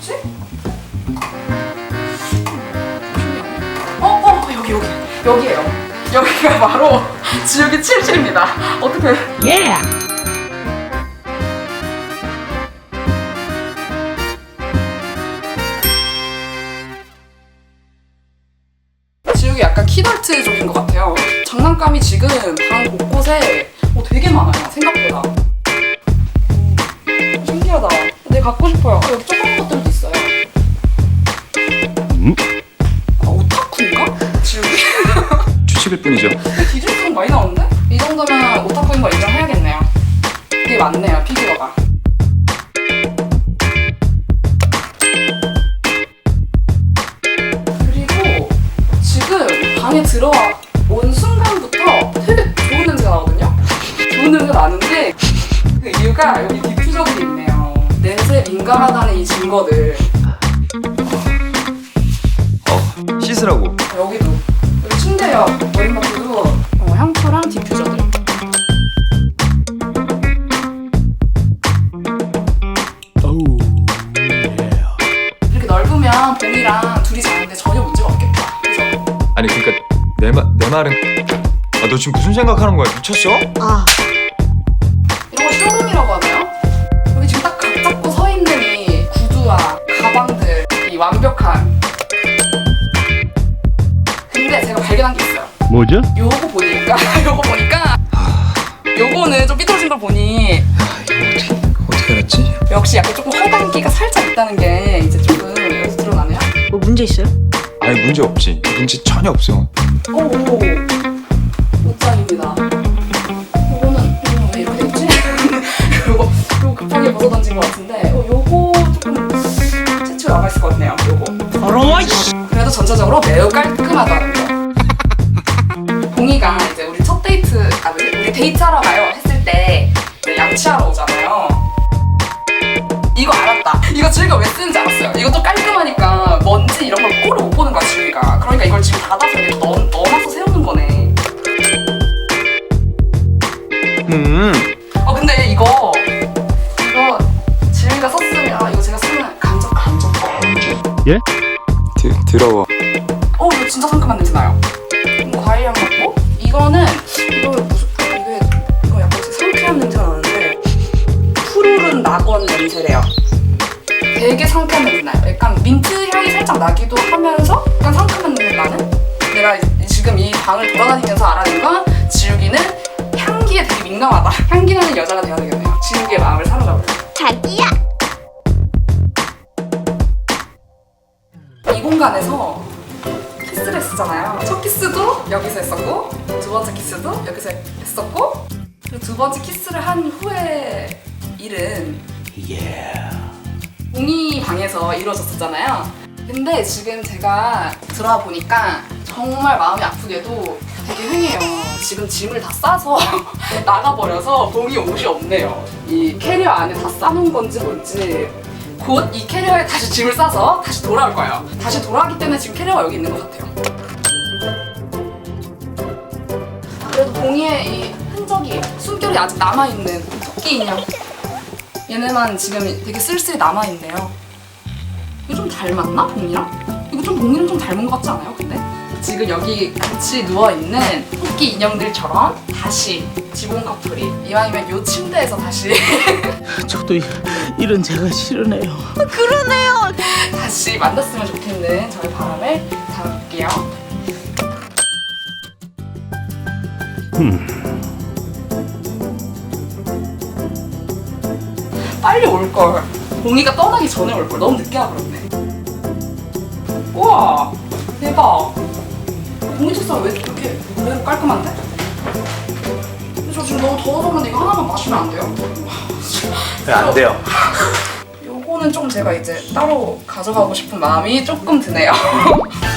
어딨지? 어, 어, 여기, 여기. 여기에요. 여기가 바로 지우개 77입니다. 어떻게. 예! 지우개 약간 키덜트족인 것 같아요. 장난감이 지금 방 곳곳에 어, 되게 11분이죠. 기준이 많이 나오는데? 이 정도면 오타쿠인 걸 인정해야겠네요. 이게 맞네요, 피규어가. 그리고 지금 방에 들어온 순간부터 되게 좋은 냄새가 나거든요? 좋은 냄새가 나는데 그 이유가 여기 디퓨저들이 있네요. 냄새 민감하다는 이 증거들. 어, 씻으라고. 여기도 침대 옆 머리맡에도 어, 향초랑 디퓨저들 오우 이렇게 넓으면 봉이랑 둘이 자는데 전혀 문제가 없겠다 그죠? 아니 그러니까 내, 말, 내 말은 아, 너 지금 무슨 생각하는 거야? 미쳤어? 아, 뭐죠? 요거 보니까 요거 보니까 요거는 좀 삐뚤어진 걸 보니 이거 어떻게 어떻게 알았지? 역시 약간 조금 허당기가 살짝 있다는 게 이제 조금 여기서 드러나네요 뭐 문제 있어요? 아니 문제 없지. 문제 전혀 없어. 오, 옷장입니다. 요거는 요거는 왜 이렇게 됐지? 요거 요거 급하게 벗어 던진 것 같은데, 어, 요거 조금 채취가 남아 있을 것 같네요. 요거. 더러워 씨 그래도 전체적으로 매우 깔끔하다는 거. 봉이가 이제 우리 첫 데이트, 아 우리 우리 데이트하러 가요 했을 때 양치하러 오잖아요. 이거 알았다. 이거 지우개가 왜 쓰는지 알았어요. 이것도 깔끔하니까 먼지 이런 걸 꼴을 못 보는 거야 지우개가. 그러니까 이걸 지금 닫아서 이렇게 넣, 넣어놔서 세우는 거네. 음. 어 근데 이거 이거 지우개가 썼으면 아 이거 제가 쓰면 간접 간접. 드, 더러워. 어 이거 진짜 상큼한 냄새 나요. 냄새 나요. 약간 민트 향이 살짝 나기도 하면서 약간 상큼한 냄새 나는. 내가 이- 지금 이 방을 돌아다니면서 알아낸 건 지우기는 향기에 되게 민감하다. 향기 나는 여자가 되어야 되겠네요. 지우기의 마음을 사로잡을. 자기야. 이 공간에서 키스를 했었잖아요. 첫 키스도 여기서 했었고 두 번째 키스도 여기서 했었고 그리고 두 번째 키스를 한 후에 일은 예 웅이 방에서 이루어졌었잖아요. 근데 지금 제가 들어와 보니까 정말 마음이 아프게도 되게 흥해요. 지금 짐을 다 싸서 나가버려서 봉이 옷이 없네요. 이 캐리어 안에 다 싸놓은 건지 뭔지 곧 이 캐리어에 다시 짐을 싸서 다시 돌아올 거예요. 다시 돌아오기 때문에 지금 캐리어가 여기 있는 것 같아요. 그래도 봉이의 이 흔적이 숨결이 아직 남아있는 토끼 인형 얘네만 지금 되게 쓸쓸히 남아있네요 이거 좀 닮았나? 봉이랑? 이거 좀 봉이랑 좀 닮은 것 같지 않아요? 근데? 지금 여기 같이 누워있는 토끼 인형들처럼 다시 지붕 커플이 이왕이면 요 침대에서 다시 저도 이- 이런 제가 싫으네요 다시 만났으면 좋겠는 저의 바람을 담을게요 빨리 올걸 봉이가 떠나기 전에 올걸 너무 늦게 와버렸네 우와 대박 봉이 책상 왜 이렇게 왜 깔끔한데? 근데 저 지금 너무 더워서 그런데 이거 하나만 마시면 안 돼요? 네, 안 돼요. 요거는 좀 제가 이제 따로 가져가고 싶은 마음이 조금 드네요